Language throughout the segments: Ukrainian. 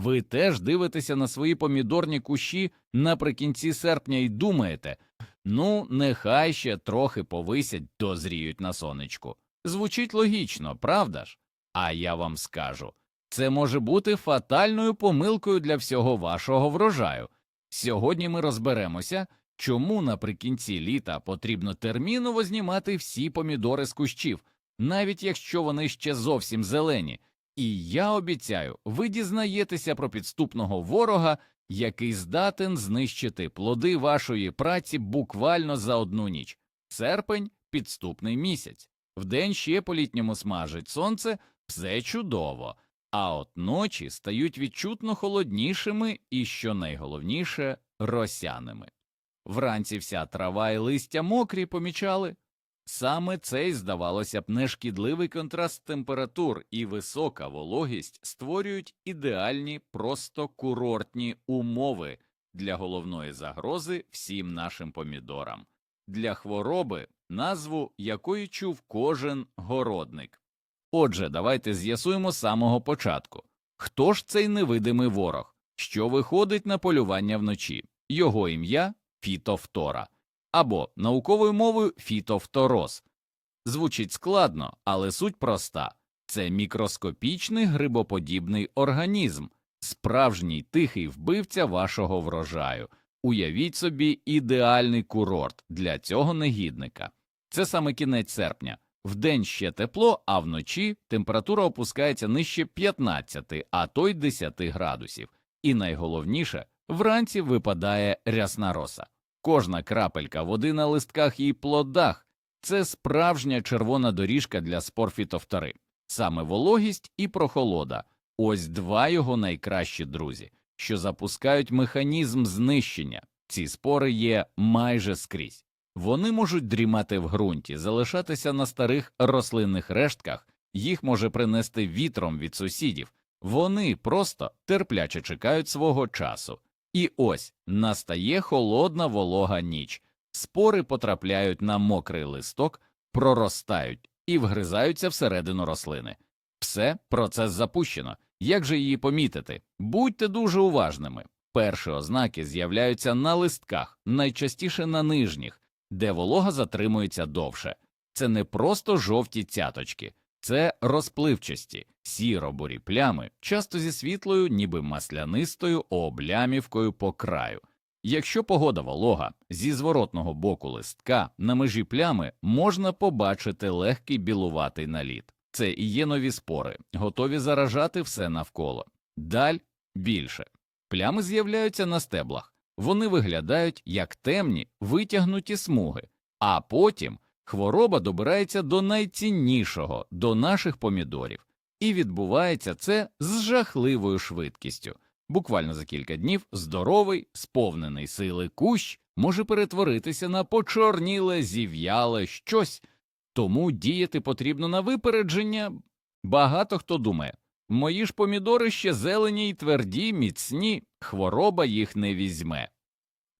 Ви теж дивитеся на свої помідорні кущі наприкінці серпня і думаєте, ну, нехай ще трохи повисять, дозріють на сонечку. Звучить логічно, правда ж? А я вам скажу, це може бути фатальною помилкою для всього вашого врожаю. Сьогодні ми розберемося, чому наприкінці літа потрібно терміново знімати всі помідори з кущів, навіть якщо вони ще зовсім зелені. І я обіцяю, ви дізнаєтеся про підступного ворога, який здатен знищити плоди вашої праці буквально за одну ніч. Серпень підступний місяць. Вдень ще по літньому смажить сонце, все чудово, а от ночі стають відчутно холоднішими і, що найголовніше, росяними. Вранці вся трава і листя мокрі помічали. Саме цей, здавалося б, нешкідливий контраст температур і висока вологість створюють ідеальні, просто курортні умови для головної загрози всім нашим помідорам, для хвороби, назву якої чув кожен городник. Отже, давайте з'ясуємо з самого початку. Хто ж цей невидимий ворог, що виходить на полювання вночі, його ім'я фітофтора або науковою мовою фітофтороз. Звучить складно, але суть проста це мікроскопічний грибоподібний організм, справжній тихий вбивця вашого врожаю. Уявіть собі ідеальний курорт для цього негідника. Це саме кінець серпня. Вдень ще тепло, а вночі температура опускається нижче 15, а то й 10 градусів. І найголовніше, вранці випадає рясна роса. Кожна крапелька води на листках і плодах це справжня червона доріжка для спор фітофтори. Саме вологість і прохолода ось два його найкращі друзі, що запускають механізм знищення. Ці спори є майже скрізь. Вони можуть дрімати в ґрунті, залишатися на старих рослинних рештках, їх може принести вітром від сусідів. Вони просто терпляче чекають свого часу. І ось настає холодна волога ніч, спори потрапляють на мокрий листок, проростають і вгризаються всередину рослини. Все, процес запущено. Як же її помітити? Будьте дуже уважними. Перші ознаки з'являються на листках, найчастіше на нижніх, де волога затримується довше. Це не просто жовті цяточки, це розпливчасті, сіро-бурі плями, часто зі світлою, ніби маслянистою облямівкою по краю. Якщо погода волога, зі зворотного боку листка на межі плями можна побачити легкий білуватий наліт. Це і є нові спори, готові заражати все навколо. Даль більше. Плями з'являються на стеблах, вони виглядають як темні, витягнуті смуги, а потім хвороба добирається до найціннішого, до наших помідорів, і відбувається це з жахливою швидкістю. Буквально за кілька днів здоровий, сповнений сили кущ може перетворитися на почорніле, зів'яле щось, тому діяти потрібно на випередження. Багато хто думає, мої ж помідори ще зелені й тверді, міцні, хвороба їх не візьме.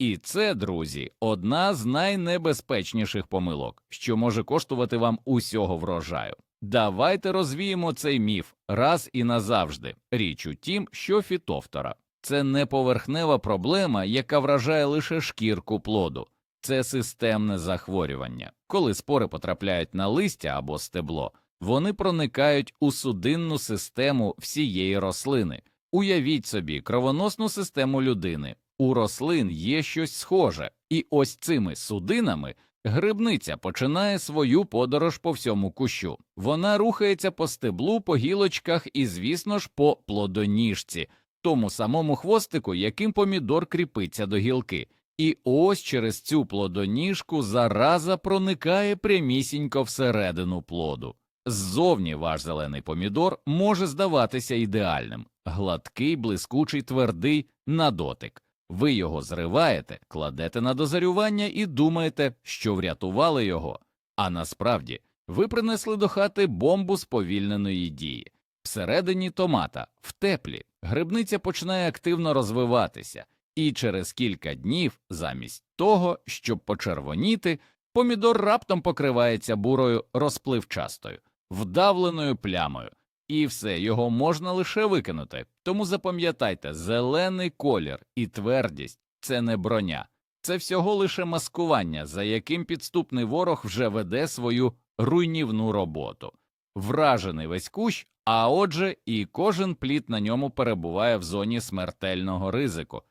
І це, друзі, одна з найнебезпечніших помилок, що може коштувати вам усього врожаю. Давайте розвіємо цей міф раз і назавжди. Річ у тім, що фітофтора це не поверхнева проблема, яка вражає лише шкірку плоду, це системне захворювання. Коли спори потрапляють на листя або стебло, вони проникають у судинну систему всієї рослини. Уявіть собі кровоносну систему людини. У рослин є щось схоже, і ось цими судинами грибниця починає свою подорож по всьому кущу. Вона рухається по стеблу, по гілочках і, звісно ж, по плодоніжці, тому самому хвостику, яким помідор кріпиться до гілки. І ось через цю плодоніжку зараза проникає прямісінько всередину плоду. Ззовні ваш зелений помідор може здаватися ідеальним, гладкий, блискучий, твердий на дотик. Ви його зриваєте, кладете на дозарювання і думаєте, що врятували його. А насправді ви принесли до хати бомбу сповільненої дії. Всередині томата, в теплі, грибниця починає активно розвиватися, і через кілька днів, замість того, щоб почервоніти, помідор раптом покривається бурою розпливчастою, вдавленою плямою. І все, його можна лише викинути. Тому запам'ятайте, зелений колір і твердість це не броня, це всього лише маскування, за яким підступний ворог вже веде свою руйнівну роботу. Вражений весь кущ, а отже, і кожен плід на ньому перебуває в зоні смертельного ризику.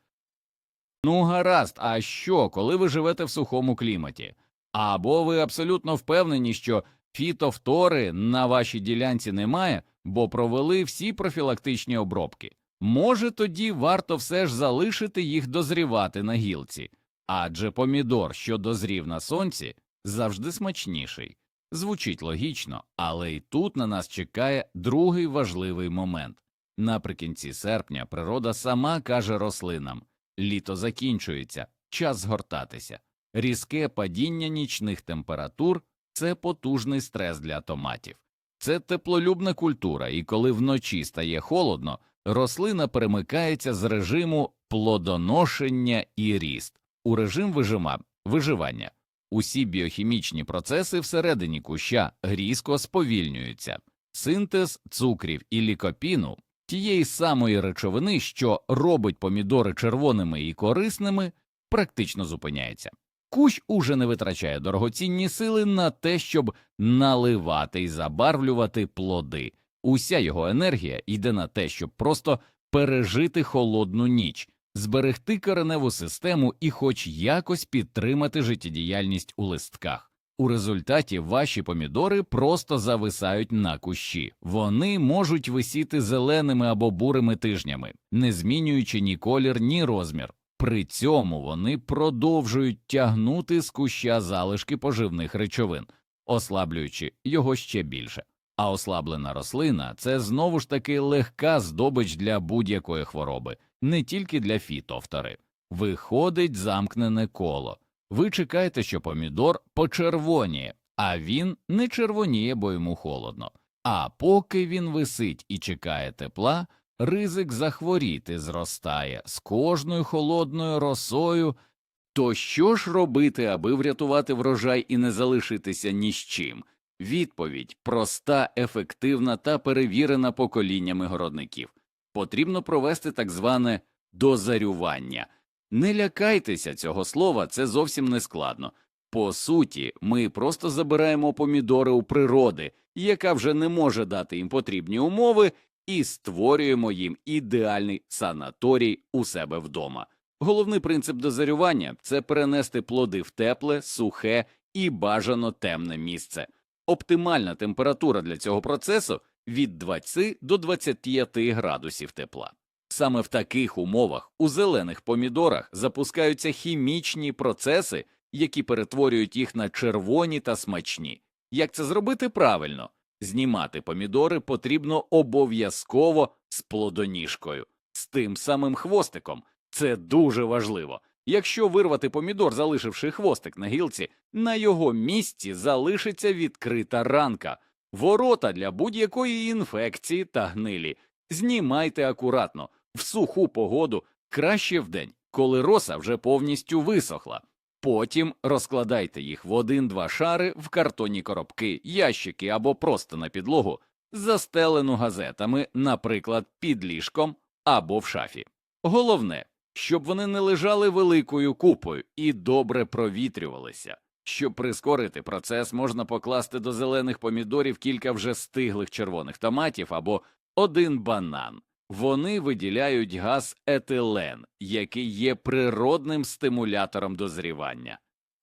Ну, гаразд, а що, коли ви живете в сухому кліматі? Або ви абсолютно впевнені, що фітофтори на вашій ділянці немає, бо провели всі профілактичні обробки. Може, тоді варто все ж залишити їх дозрівати на гілці, адже помідор, що дозрів на сонці, завжди смачніший. Звучить логічно, але і тут на нас чекає другий важливий момент. Наприкінці серпня природа сама каже рослинам літо закінчується, час згортатися. Різке падіння нічних температур це потужний стрес для томатів. Це теплолюбна культура, і коли вночі стає холодно, рослина перемикається з режиму плодоношення і ріст у режим вижима, виживання. Усі біохімічні процеси всередині куща різко сповільнюються. Синтез цукрів і лікопіну тієї самої речовини, що робить помідори червоними і корисними, практично зупиняється. Кущ уже не витрачає дорогоцінні сили на те, щоб наливати і забарвлювати плоди. Уся його енергія йде на те, щоб просто пережити холодну ніч, зберегти кореневу систему і хоч якось підтримати життєдіяльність у листках. У результаті ваші помідори просто зависають на кущі, вони можуть висіти зеленими або бурими тижнями, не змінюючи ні колір, ні розмір. При цьому вони продовжують тягнути з куща залишки поживних речовин, ослаблюючи його ще більше. А ослаблена рослина це знову ж таки легка здобич для будь-якої хвороби, не тільки для фітофтори. Виходить замкнене коло. Ви чекаєте, що помідор почервоніє, а він не червоніє, бо йому холодно. А поки він висить і чекає тепла, ризик захворіти зростає з кожною холодною росою. То що ж робити, аби врятувати врожай і не залишитися ні з чим? Відповідь проста, ефективна та перевірена поколіннями городників. Потрібно провести так зване дозарювання. Не лякайтеся цього слова, це зовсім не складно. По суті, ми просто забираємо помідори у природи, яка вже не може дати їм потрібні умови, і створюємо їм ідеальний санаторій у себе вдома. Головний принцип дозарювання це перенести плоди в тепле, сухе і бажано темне місце. Оптимальна температура для цього процесу від 20 до 25 градусів тепла. Саме в таких умовах у зелених помідорах запускаються хімічні процеси, які перетворюють їх на червоні та смачні. Як це зробити правильно? Знімати помідори потрібно обов'язково з плодоніжкою, з тим самим хвостиком. Це дуже важливо. Якщо вирвати помідор, залишивши хвостик на гілці, на його місці залишиться відкрита ранка, ворота для будь-якої інфекції та гнилі. Знімайте акуратно в суху погоду краще вдень, коли роса вже повністю висохла. Потім розкладайте їх в один-два шари в картонні коробки, ящики або просто на підлогу, застелену газетами, наприклад, під ліжком або в шафі. Головне, щоб вони не лежали великою купою і добре провітрювалися. Щоб прискорити процес, можна покласти до зелених помідорів кілька вже стиглих червоних томатів або один банан. Вони виділяють газ етилен, який є природним стимулятором дозрівання.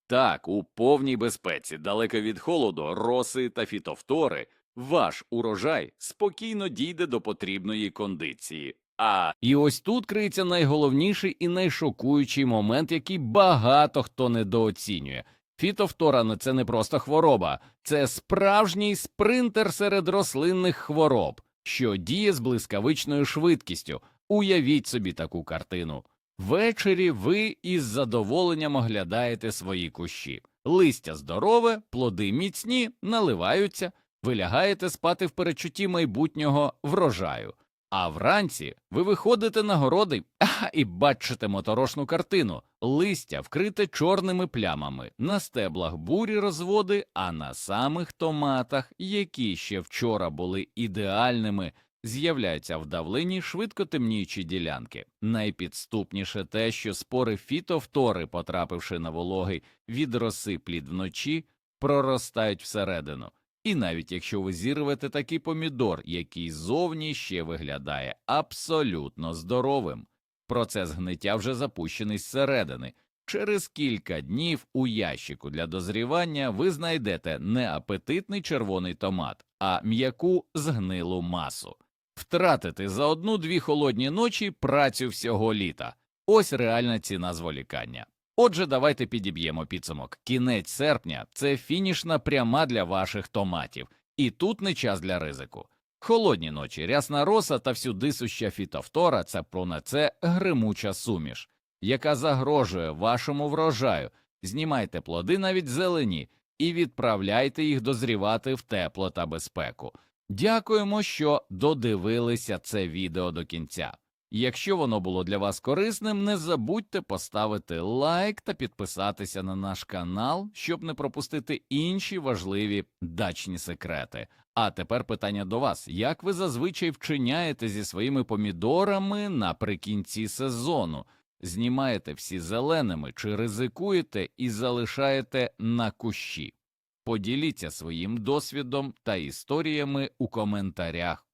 Так, у повній безпеці, далеко від холоду, роси та фітофтори, ваш урожай спокійно дійде до потрібної кондиції. А і ось тут криється найголовніший і найшокуючий момент, який багато хто недооцінює. Фітофтора це не просто хвороба, це справжній спринтер серед рослинних хвороб що діє з блискавичною швидкістю. Уявіть собі таку картину. Ввечері ви із задоволенням оглядаєте свої кущі. Листя здорове, плоди міцні, наливаються, ви лягаєте спати в перечутті майбутнього врожаю. А вранці ви виходите на городи і бачите моторошну картину. Листя вкрите чорними плямами, на стеблах бурі розводи, а на самих томатах, які ще вчора були ідеальними, з'являються в давлині швидко темніючі ділянки. Найпідступніше те, що спори фітофтори, потрапивши на вологий від роси плід вночі, проростають всередину. І навіть якщо ви зірвете такий помідор, який зовні ще виглядає абсолютно здоровим, процес гниття вже запущений зсередини. Через кілька днів у ящику для дозрівання ви знайдете не апетитний червоний томат, а м'яку згнилу масу. Втратити за одну-дві холодні ночі працю всього літа. Ось реальна ціна зволікання. Отже, давайте підіб'ємо підсумок. Кінець серпня це фінішна пряма для ваших томатів, і тут не час для ризику. Холодні ночі, рясна роса та всюди суща фітофтора це про це гримуча суміш, яка загрожує вашому врожаю. Знімайте плоди навіть зелені і відправляйте їх дозрівати в тепло та безпеку. Дякуємо, що додивилися це відео до кінця. Якщо воно було для вас корисним, не забудьте поставити лайк та підписатися на наш канал, щоб не пропустити інші важливі дачні секрети. А тепер питання до вас: як ви зазвичай вчиняєте зі своїми помідорами наприкінці сезону? Знімаєте всі зеленими чи ризикуєте і залишаєте на кущі? Поділіться своїм досвідом та історіями у коментарях